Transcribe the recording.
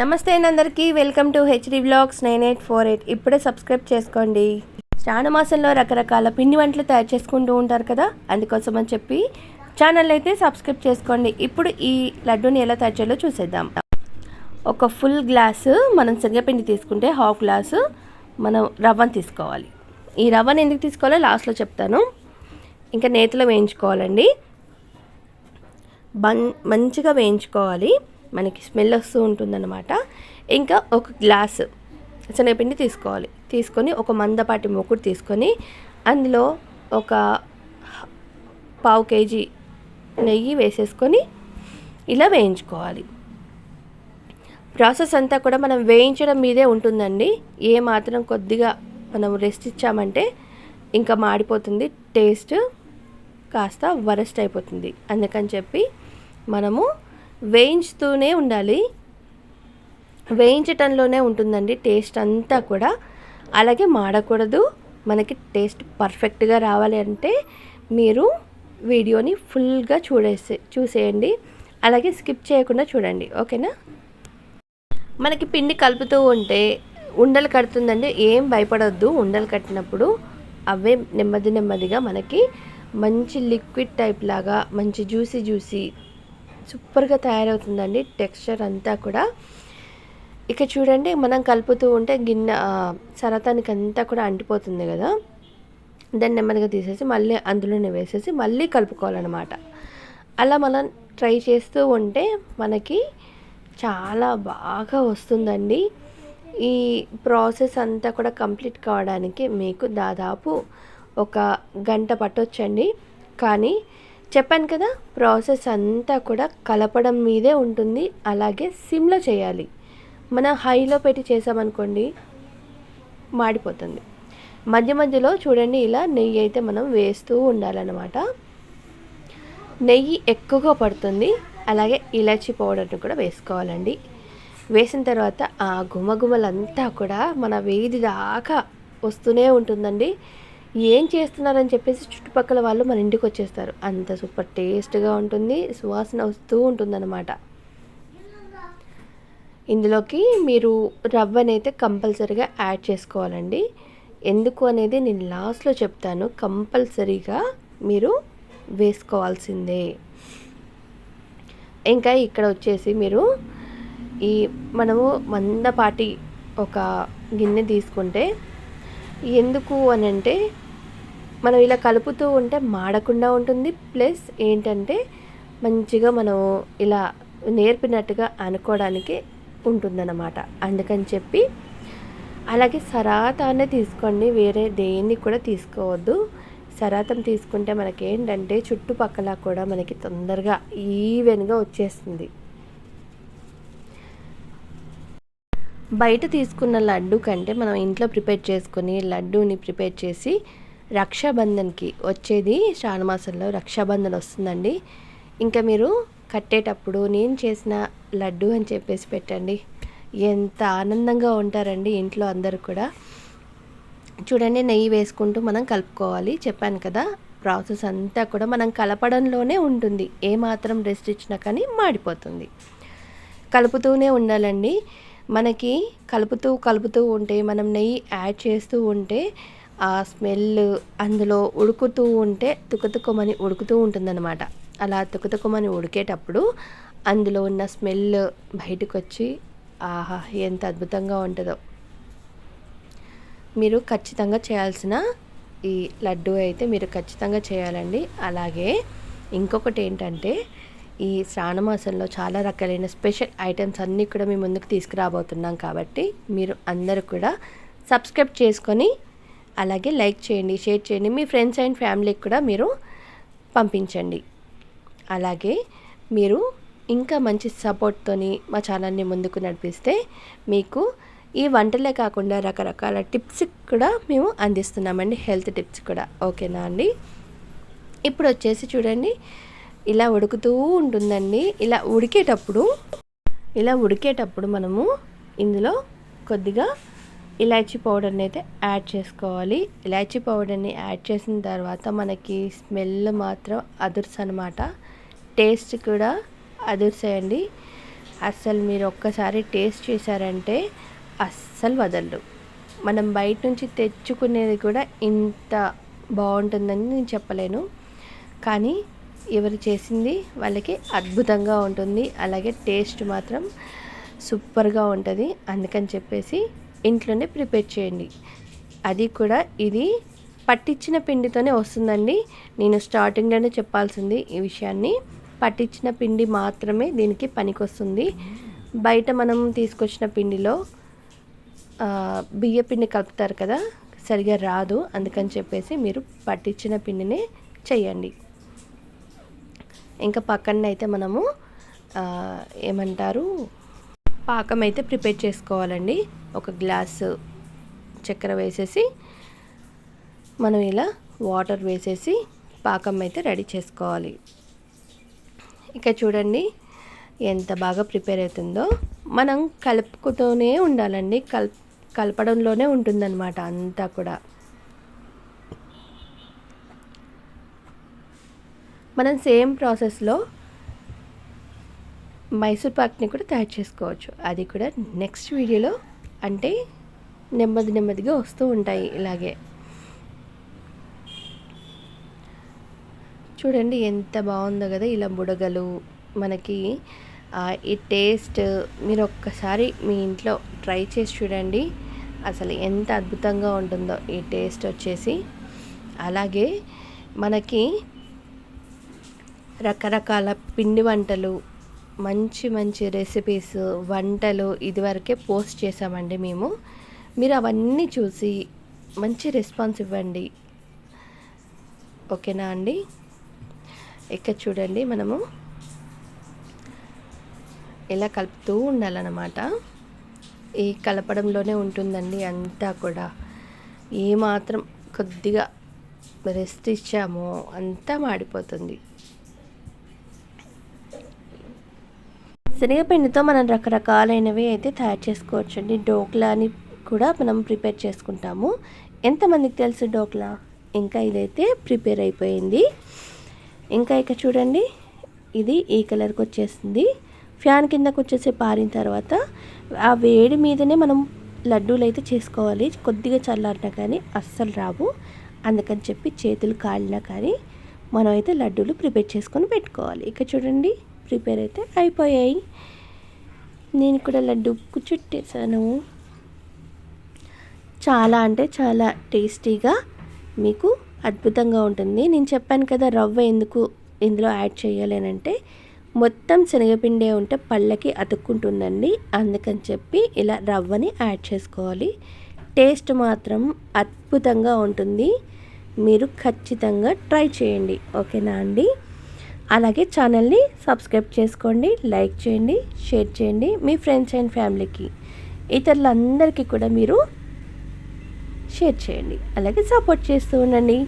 నమస్తే అందరికీ welcome to HD blogs nine eight four eight. ఇప్పుడే సబ్స్క్రైబ్ చేసుకోండి. శ్రావణ మాసంలో రకరకాల పిండి వంటలు తయారు చేసుకుంటూ ఉంటారు కదా అందుకోసం అని చెప్పి ఛానల్ అయితే సబ్స్క్రైబ్ చేసుకోండి. ఇప్పుడు ఈ లడ్డూని ఎలా తయారు చేయాలో చూసేద్దాం. ఒక ఫుల్ గ్లాసు మనం శనగపిండి తీసుకుంటే హాఫ్ గ్లాసు మనం రవ్వను తీసుకోవాలి. ఈ రవ్వను ఎందుకు తీసుకోవాలో లాస్ట్లో చెప్తాను. ఇంకా నేతిలో వేయించుకోవాలండి. బన్ మంచిగా వేయించుకోవాలి. మనకి స్మెల్ వస్తూ ఉంటుందన్నమాట. ఇంకా ఒక గ్లాస్ శనగపిండి తీసుకోవాలి. తీసుకొని ఒక మందపాటి మొక్కుడు తీసుకొని అందులో ఒక పావు కేజీ నెయ్యి వేసేసుకొని ఇలా వేయించుకోవాలి. ప్రాసెస్ అంతా కూడా మనం వేయించడం మీదే ఉంటుందండి. ఏ మాత్రం కొద్దిగా మనం రెస్ట్ ఇచ్చామంటే ఇంకా మాడిపోతుంది టేస్ట్ కాస్త వరస్ట్ అయిపోతుంది. అందుకని చెప్పి మనము వేయించుతూనే ఉండాలి. వేయించటంలోనే ఉంటుందండి టేస్ట్ అంతా కూడా. అలాగే మాడకూడదు. మనకి టేస్ట్ పర్ఫెక్ట్గా రావాలి అంటే మీరు వీడియోని ఫుల్గా చూడేసే చూసేయండి. అలాగే స్కిప్ చేయకుండా చూడండి. ఓకేనా? మనకి పిండి కలుపుతూ ఉంటే ఉండలు కడుతుందండి. ఏం భయపడొద్దు. ఉండలు కట్టినప్పుడు అవే నెమ్మది నెమ్మదిగా మనకి మంచి లిక్విడ్ టైప్ లాగా మంచి జ్యూసీ జ్యూసీ సూపర్గా తయారవుతుందండి టెక్స్చర్ అంతా కూడా. ఇక చూడండి మనం కలుపుతూ ఉంటే గిన్నె సరతానికి అంతా కూడా అంటిపోతుంది కదా. దాన్ని నెమ్మదిగా తీసేసి మళ్ళీ అందులోనే వేసేసి మళ్ళీ కలుపుకోవాలన్నమాట. అలా మనం ట్రై చేస్తూ ఉంటే మనకి చాలా బాగా వస్తుందండి. ఈ ప్రాసెస్ అంతా కూడా కంప్లీట్ కావడానికి మీకు దాదాపు ఒక గంట పట్టొచ్చండి. కానీ చెప్పాను కదా ప్రాసెస్ అంతా కూడా కలపడం మీదే ఉంటుంది అలాగే సిమ్లో చేయాలి. మనం హైలో పెట్టి చేసామనుకోండి మాడిపోతుంది. మధ్య మధ్యలో చూడండి ఇలా నెయ్యి అయితే మనం వేస్తూ ఉండాలన్నమాట. నెయ్యి ఎక్కువగా పడుతుంది అలాగే ఇలాచి పౌడర్ని కూడా వేసుకోవాలండి. వేసిన తర్వాత ఆ గుమగుమలంతా కూడా మన వేది దాకా వస్తూనే ఉంటుందండి. ఏం చేస్తున్నారని చెప్పేసి చుట్టుపక్కల వాళ్ళు మన ఇంటికి వచ్చేస్తారు. అంత సూపర్ టేస్ట్గా ఉంటుంది సువాసన వస్తూ ఉంటుందన్నమాట. ఇందులోకి మీరు రవ్వనైతే కంపల్సరీగా యాడ్ చేసుకోవాలండి. ఎందుకు అనేది నేను లాస్ట్లో చెప్తాను. కంపల్సరీగా మీరు వేసుకోవాల్సిందే. ఇంకా ఇక్కడ వచ్చేసి మీరు ఈ మనము మందపాటి ఒక గిన్నె తీసుకుంటే ఎందుకు అని అంటే మనం ఇలా కలుపుతూ ఉంటే మాడకుండా ఉంటుంది. ప్లస్ ఏంటంటే మంచిగా మనం ఇలా నేర్పినట్టుగా అనుకోవడానికి ఉంటుందన్నమాట. అందుకని చెప్పి అలాగే సరాతానే తీసుకోండి. వేరే దేన్ని కూడా తీసుకోవద్దు. సరాతం తీసుకుంటే మనకి ఏంటంటే చుట్టుపక్కల కూడా మనకి తొందరగా ఈవెన్గా వచ్చేస్తుంది. బయట తీసుకున్న లడ్డు కంటే మనం ఇంట్లో ప్రిపేర్ చేసుకుని లడ్డూని ప్రిపేర్ చేసి రక్షాబంధన్కి వచ్చేది శ్రావణమాసంలో రక్షాబంధన్ వస్తుందండి. ఇంకా మీరు కట్టేటప్పుడు నేను చేసిన లడ్డు అని చెప్పేసి పెట్టండి. ఎంత ఆనందంగా ఉంటారండి ఇంట్లో అందరు కూడా. చూడండి నెయ్యి వేసుకుంటూ మనం కలుపుకోవాలి. చెప్పాను కదా ప్రాసెస్ అంతా కూడా మనం కలపడంలోనే ఉంటుంది. ఏమాత్రం రెస్ట్ ఇచ్చినా కానీ మాడిపోతుంది. కలుపుతూనే ఉండాలండి. మనకి కలుపుతూ కలుపుతూ ఉంటే మనం నెయ్యి యాడ్ చేస్తూ ఉంటే ఆ స్మెల్ అందులో ఉడుకుతూ ఉంటే తుకతుకమని ఉడుకుతూ ఉంటుందన్నమాట. అలా తుకతుకమని ఉడికేటప్పుడు అందులో ఉన్న స్మెల్ బయటకు వచ్చి ఆహా ఎంత అద్భుతంగా ఉంటుందో. మీరు ఖచ్చితంగా చేయాల్సిన ఈ లడ్డు అయితే మీరు ఖచ్చితంగా చేయాలండి. అలాగే ఇంకొకటి ఏంటంటే ఈ శ్రావణ మాసంలో చాలా రకాలైన స్పెషల్ ఐటమ్స్ అన్నీ కూడా మీ ముందుకు తీసుకురాబోతున్నాం కాబట్టి మీరు అందరూ కూడా సబ్స్క్రైబ్ చేసుకొని అలాగే లైక్ చేయండి షేర్ చేయండి. మీ ఫ్రెండ్స్ అండ్ ఫ్యామిలీకి కూడా మీరు పంపించండి. అలాగే మీరు ఇంకా మంచి సపోర్ట్తోని మా ఛానల్ని ముందుకు నడిపిస్తే మీకు ఈ వంటలే కాకుండా రకరకాల టిప్స్ కూడా మేము అందిస్తున్నామండి. హెల్త్ టిప్స్ కూడా. ఓకేనా అండి? ఇప్పుడు వచ్చేసి చూడండి. ఇలా ఉడుకుతూ ఉంటుందండి. ఇలా ఉడికేటప్పుడు ఇలా ఉడికేటప్పుడు మనము ఇందులో కొద్దిగా ఇలాచీ పౌడర్ని అయితే యాడ్ చేసుకోవాలి. ఇలాచీ పౌడర్ని యాడ్ చేసిన తర్వాత మనకి స్మెల్ మాత్రం అదుర్స్ అనమాట టేస్ట్ కూడా అదుర్సేయండి. అస్సలు మీరు ఒక్కసారి టేస్ట్ చేశారంటే అస్సలు వదలరు. మనం బయట నుంచి తెచ్చుకునేది కూడా ఇంత బాగుంటుందని నేను చెప్పలేను. కానీ ఎవరు చేసింది వాళ్ళకి అద్భుతంగా ఉంటుంది. అలాగే టేస్ట్ మాత్రం సూపర్గా ఉంటుంది. అందుకని చెప్పేసి ఇంట్లోనే ప్రిపేర్ చేయండి. అది కూడా ఇది పట్టించిన పిండితోనే వస్తుందండి. నేను స్టార్టింగ్లోనే చెప్పాల్సింది ఈ విషయాన్ని. పట్టించిన పిండి మాత్రమే దీనికి పనికొస్తుంది. బయట మనం తీసుకొచ్చిన పిండిలో బియ్య పిండి కలుపుతారు కదా సరిగా రాదు. అందుకని చెప్పేసి మీరు పట్టించిన పిండినే చేయండి. ఇంకా పక్కన అయితే మనము ఏమంటారు పాకం అయితే ప్రిపేర్ చేసుకోవాలండి. ఒక గ్లాసు చక్కెర వేసేసి మనం ఇలా వాటర్ వేసేసి పాకం అయితే రెడీ చేసుకోవాలి. ఇక చూడండి ఎంత బాగా ప్రిపేర్ అవుతుందో. మనం కలుపుకుతూనే ఉండాలండి. కల్ కలపడంలోనే ఉంటుందన్నమాట అంతా కూడా. మనం సేమ్ ప్రాసెస్లో మైసూర్ పాక్ని కూడా తయారు చేసుకోవచ్చు. అది కూడా నెక్స్ట్ వీడియోలో అంటే నెమ్మది నెమ్మదిగా వస్తూ ఉంటాయి ఇలాగే. చూడండి ఎంత బాగుందో కదా ఇలా బుడగలు. మనకి ఈ టేస్ట్ మీరు ఒక్కసారి మీ ఇంట్లో ట్రై చేసి చూడండి. అసలు ఎంత అద్భుతంగా ఉంటుందో ఈ టేస్ట్ వచ్చేసి. అలాగే మనకి రకరకాల పిండి వంటలు మంచి మంచి రెసిపీస్ వంటలు ఇదివరకే పోస్ట్ చేసామండి మేము. మీరు అవన్నీ చూసి మంచి రెస్పాన్స్ ఇవ్వండి. ఓకేనా అండి? ఇక్కడ చూడండి మనము ఇలా కలుపుతూ ఉండాలన్నమాట. ఈ కలపడంలోనే ఉంటుందండి అంతా కూడా. ఏమాత్రం కొద్దిగా రెస్ట్ ఇచ్చామో అంతా మాడిపోతుంది. శనగపిండితో మనం రకరకాలైనవి అయితే తయారు చేసుకోవచ్చు అండి డోక్లాని కూడా మనం ప్రిపేర్ చేసుకుంటాము. ఎంతమందికి తెలుసు డోక్లా? ఇంకా ఇదైతే ప్రిపేర్ అయిపోయింది. ఇంకా ఇక చూడండి ఇది ఈ కలర్కి వచ్చేసింది. ఫ్యాన్ కిందకు వచ్చేసి పారిన తర్వాత ఆ వేడి మీదనే మనం లడ్డూలు అయితే చేసుకోవాలి. కొద్దిగా చల్లారినా కానీ అస్సలు రావు. అందుకని చెప్పి చేతులు కాలినా కానీ మనం అయితే లడ్డూలు ప్రిపేర్ చేసుకొని పెట్టుకోవాలి. ఇక చూడండి ప్రిపేర్ అయితే అయిపోయాయి. నేను కూడా లడ్డు చుట్టేసాను చాలా అంటే చాలా టేస్టీగా మీకు అద్భుతంగా ఉంటుంది. నేను చెప్పాను కదా రవ్వ ఎందుకు ఇందులో యాడ్ చేయాలి మొత్తం శనగపిండే ఉంటే పళ్ళకి అతుక్కుంటుందండి. అందుకని చెప్పి ఇలా రవ్వని యాడ్ చేసుకోవాలి. టేస్ట్ మాత్రం అద్భుతంగా ఉంటుంది. మీరు ఖచ్చితంగా ట్రై చేయండి. ఓకేనా అండి? అలాగే ఛానల్ని సబ్స్క్రైబ్ చేసుకోండి లైక్ చేయండి షేర్ చేయండి మీ ఫ్రెండ్స్ అండ్ ఫ్యామిలీకి. ఇతరులందరికీ కూడా మీరు షేర్ చేయండి అలాగే సపోర్ట్ చేస్తూ ఉండండి.